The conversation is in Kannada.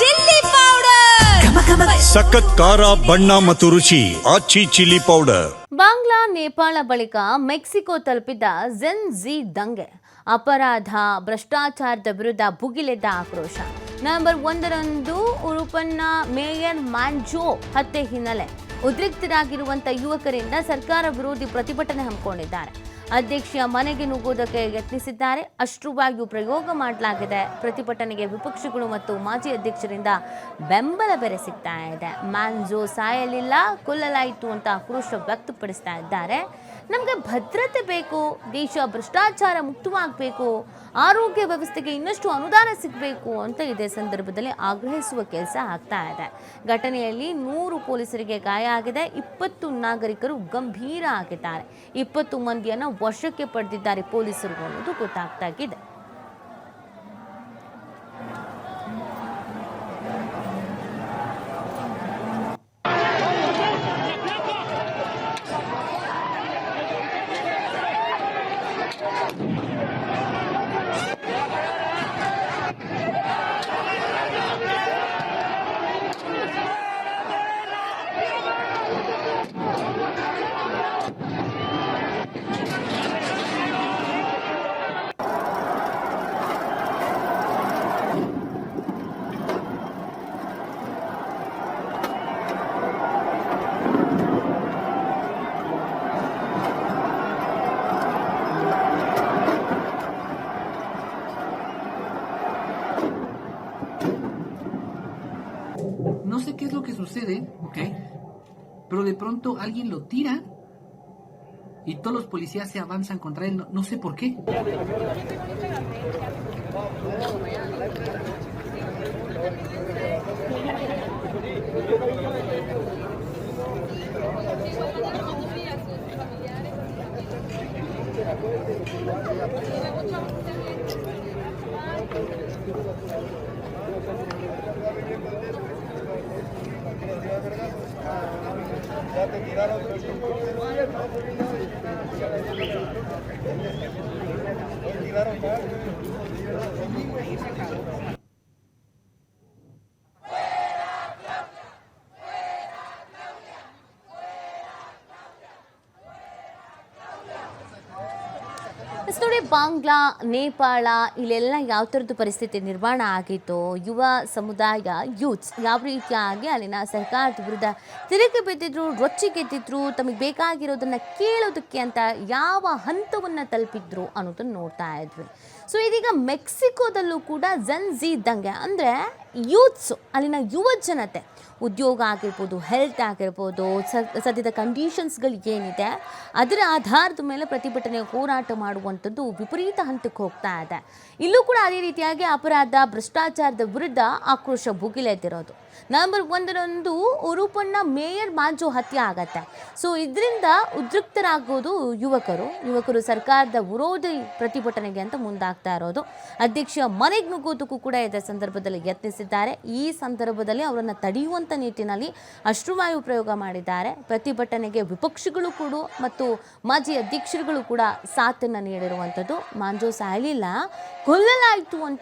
Chilli powder. ಸಖತ್ ಖಾರ ಬಣ್ಣ ಮತ್ತು ರುಚಿ ಆಚಿ ಚಿಲ್ಲಿ ಪೌಡರ್. ಬಾಂಗ್ಲಾ ನೇಪಾಳ ಬಳಿಕ ಮೆಕ್ಸಿಕೋ ತಲುಪಿದ ಜೆನ್ ಜಿ ದಂಗೆ. ಅಪರಾಧ ಭ್ರಷ್ಟಾಚಾರದ ವಿರುದ್ಧ ಭುಗಿಲೆದ್ದ ಆಕ್ರೋಶ. ನವೆಂಬರ್ ಒಂದರಂದು ಉರುಪನ್ನ ಮೇಯರ್ ಮ್ಯಾಂಜೋ ಹತ್ಯೆ ಹಿನ್ನೆಲೆ. ಉದ್ರಿಕ್ತರಾಗಿರುವಂಥ ಯುವಕರಿಂದ ಸರ್ಕಾರ ವಿರೋಧಿ ಪ್ರತಿಭಟನೆ ಹಮ್ಮಿಕೊಂಡಿದ್ದಾರೆ. ಅಧ್ಯಕ್ಷೆಯ ಮನೆಗೆ ನುಗ್ಗುವುದಕ್ಕೆ ಯತ್ನಿಸಿದ್ದಾರೆ. ಅಶ್ರುವಾಯು ಪ್ರಯೋಗ ಮಾಡಲಾಗಿದೆ. ಪ್ರತಿಭಟನೆಗೆ ವಿಪಕ್ಷಗಳು ಮತ್ತು ಮಾಜಿ ಅಧ್ಯಕ್ಷರಿಂದ ಬೆಂಬಲ ಬೆರೆ ಸಿಗ್ತಾ ಇದೆ ಮ್ಯಾನ್ಜೋ ಸಾಯಲಿಲ್ಲ, ಕೊಲ್ಲಲಾಯಿತು ಅಂತ ಆಕ್ರೋಶ ವ್ಯಕ್ತಪಡಿಸ್ತಾ ಇದ್ದಾರೆ. ನಮಗೆ ಭದ್ರತೆ ಬೇಕು, ದೇಶ ಭ್ರಷ್ಟಾಚಾರ ಮುಕ್ತವಾಗಬೇಕು, ಆರೋಗ್ಯ ವ್ಯವಸ್ಥೆಗೆ ಇನ್ನಷ್ಟು ಅನುದಾನ ಸಿಗಬೇಕು ಅಂತ ಇದೇ ಸಂದರ್ಭದಲ್ಲಿ ಆಗ್ರಹಿಸುವ ಕೆಲಸ ಆಗ್ತಾ ಇದೆ. ಘಟನೆಯಲ್ಲಿ ನೂರು ಪೊಲೀಸರಿಗೆ ಗಾಯ ಆಗಿದೆ, ಇಪ್ಪತ್ತು ನಾಗರಿಕರು ಗಂಭೀರ ಆಗಿದ್ದಾರೆ. ಇಪ್ಪತ್ತು ಮಂದಿಯನ್ನು ವಶಕ್ಕೆ ಪಡೆದಿದ್ದಾರೆ ಪೊಲೀಸರು ಅನ್ನೋದು ಗೊತ್ತಾಗ್ತಾಗಿದೆ No sé qué es lo que sucede, ¿ok? Pero de pronto alguien lo tira y todos los policías se avanzan contra él. No, no sé por qué. Ya te tiraron tres tiraron más. ನೋಡಿ ಬಾಂಗ್ಲಾ ನೇಪಾಳ ಇಲ್ಲೆಲ್ಲ ಯಾವ ಥರದ್ದು ಪರಿಸ್ಥಿತಿ ನಿರ್ಮಾಣ ಆಗಿತ್ತು, ಯುವ ಸಮುದಾಯ ಯೂತ್ಸ್ ಯಾವ ರೀತಿಯಾಗಿ ಅಲ್ಲಿನ ಸರ್ಕಾರದ ವಿರುದ್ಧ ತಿರುಗಿ ಬಿದ್ದಿದ್ರು ರೊಚ್ಚಿಗೆದ್ದಿದ್ರು ತಮಗೆ ಬೇಕಾಗಿರೋದನ್ನು ಕೇಳೋದಕ್ಕೆ ಅಂತ ಯಾವ ಹಂತವನ್ನು ತಲುಪಿದ್ರು ಅನ್ನೋದನ್ನು ನೋಡ್ತಾ ಇದ್ವಿ. ಸೊ ಇದೀಗ ಮೆಕ್ಸಿಕೋದಲ್ಲೂ ಕೂಡ ಜನ್ ಜಿ ದಂಗೆ ಅಂದರೆ ಯೂತ್ಸು ಅಲ್ಲಿನ ಯುವ ಜನತೆ ಉದ್ಯೋಗ ಆಗಿರ್ಬೋದು ಹೆಲ್ತ್ ಆಗಿರ್ಬೋದು ಸದ್ಯದ ಕಂಡೀಷನ್ಸ್ಗಳು ಏನಿದೆ, ಅದರ ಆಧಾರದ ಮೇಲೆ ಪ್ರತಿಭಟನೆ ಹೋರಾಟ ಮಾಡುವಂಥದ್ದು ವಿಪರೀತ ಹಂತಕ್ಕೆ ಹೋಗ್ತಾ ಇದೆ. ಇಲ್ಲೂ ಕೂಡ ಅದೇ ರೀತಿಯಾಗಿ ಅಪರಾಧ, ಭ್ರಷ್ಟಾಚಾರದ ವಿರುದ್ಧ ಆಕ್ರೋಶ ಭುಗಿಲೆದ್ದಿರೋದು. ನವೆಂಬರ್ ಒಂದರಂದು ಉರುಪಣ್ಣ ಮೇಯರ್ ಮಾಂಜು ಹತ್ಯೆ ಆಗತ್ತೆ. ಸೊ ಇದರಿಂದ ಉದ್ರಿಕ್ತರಾಗೋದು ಯುವಕರು. ಯುವಕರು ಸರ್ಕಾರದ ವಿರೋಧಿ ಪ್ರತಿಭಟನೆಗೆ ಅಂತ ಮುಂದಾಗ್ತಾ ಇರೋದು. ಅಧ್ಯಕ್ಷ ಮನೆಗೆ ನುಗ್ಗೋದಕ್ಕೂ ಕೂಡ ಇದರ ಸಂದರ್ಭದಲ್ಲಿ ಯತ್ನಿಸಿದ್ದಾರೆ. ಈ ಸಂದರ್ಭದಲ್ಲಿ ಅವರನ್ನು ತಡೆಯುವಂಥ ನಿಟ್ಟಿನಲ್ಲಿ ಅಶ್ರುವಾಯು ಪ್ರಯೋಗ ಮಾಡಿದ್ದಾರೆ. ಪ್ರತಿಭಟನೆಗೆ ವಿಪಕ್ಷಗಳು ಕೂಡ ಮತ್ತು ಮಾಜಿ ಅಧ್ಯಕ್ಷರುಗಳು ಕೂಡ ಸಾಥನ್ನು ನೀಡಿರುವಂಥದ್ದು ಮಾಂಜೋ ಸಾಯಲಿಲ್ಲ ಕೊಲ್ಲಲಾಯಿತು ಅಂತ